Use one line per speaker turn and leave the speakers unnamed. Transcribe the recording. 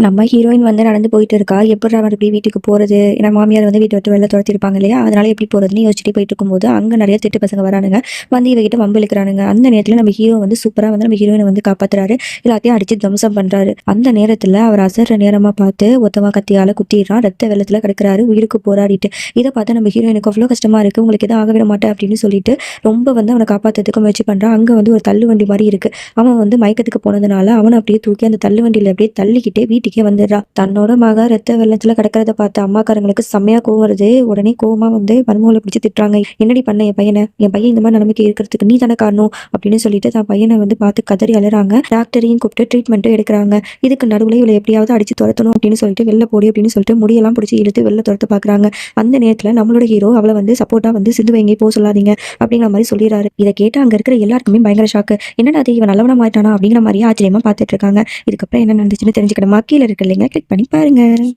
நம்ம ஹீரோயின் வந்து நடந்து போயிட்டு இருக்கா? எப்படி மறுபடியும் வீட்டுக்கு போறது? ஏன்னா மாமியார் வந்து வீட்டை விட்டு வெளில துரத்திருப்பாங்க இல்லையா? அதனால எப்படி போறதுன்னு யோசிச்சுட்டு போயிட்டு இருக்கும்போது அங்க நிறைய திட்டு பசங்க வரானுங்க. வந்து இவகிட்ட வம்பு அந்த நேரத்துல நம்ம ஹீரோ வந்து சூப்பரா வந்து நம்ம ஹீரோயினை வந்து காப்பாத்துறாரு. எல்லாத்தையும் அடிச்சு தம்சம் பண்றாரு. அந்த நேரத்துல அவர் அசர்ற நேரமா பார்த்து ஒத்தமா கத்தியால குத்திடுறான். ரத்த வெள்ளத்துல கிடக்குறாரு. உயிருக்கு போராடிட்டு. இதை பார்த்து நம்ம ஹீரோயினுக்கு அவ்வளோ கஷ்டமா இருக்கு. உங்களுக்கு எதுவும் ஆக விட மாட்டேன் அப்படின்னு சொல்லிட்டு ரொம்ப வந்து அவனை காப்பாத்துறதுக்கு முயற்சி பண்றான். அங்க வந்து ஒரு தள்ளு வண்டி மாதிரி இருக்கு. அவன் வந்து மயக்கத்துக்கு போனதுனால அவனை அப்படியே தூக்கி அந்த தள்ளு வண்டியில அப்படியே தள்ளிக்கிட்டே வீட்டுக்கே வந்துடுறா. தன்னோட மக ரத்த வெள்ளத்துல கிடக்கிறத பார்த்து அம்மாக்காரங்களுக்கு செம்மையா கோவம் வருது. உடனே கோவமா வந்து மருமகளை பிடிச்சி திட்டுறாங்க. என்னடி பண்ண என் பையனை? என் பையன் இந்த மாதிரி நிலைமைக்கு இருக்கிறதுக்கு நீ தானே காரணம்? அப்படின்னு சொல்லிட்டு தான் பையனை வந்து பார்த்து கதறி அழுறாங்க. டாக்டரையும் கூப்பிட்டு ட்ரீட்மெண்ட்டும் எடுக்கிறாங்க. இதுக்கு நடுவில் இவளை எப்படியாவது அடிச்சு துரத்தணும் அப்படின்னு சொல்லிட்டு வெளில போடி அப்படின்னு சொல்லிட்டு முடியெல்லாம் பிடிச்சி இழுத்து வெளில துரத்து பார்க்குறாங்க. அந்த நேரத்தில் நம்மளோட ஹீரோ அவளை வந்து சப்போர்ட்டா வந்து சிந்து வைங்க போக சொல்லாதீங்க. அப்படிங்கிற மாதிரி சொல்லிடுறாரு. இதை கேட்டு அங்க இருக்கிற எல்லாருக்குமே பயங்கர ஷாக்கு என்னடா அது இவன் நல்லவனா மாட்டானா அப்படிங்கிற மாதிரி ஆச்சரியமா பார்த்துட்டு இருக்காங்க. இதுக்கப்புறம் என்ன நடந்துச்சுன்னு தெரிஞ்சுக்கணுமா? கீழே இருக்கு இல்லைங்க கிளிக் பண்ணி பாருங்க.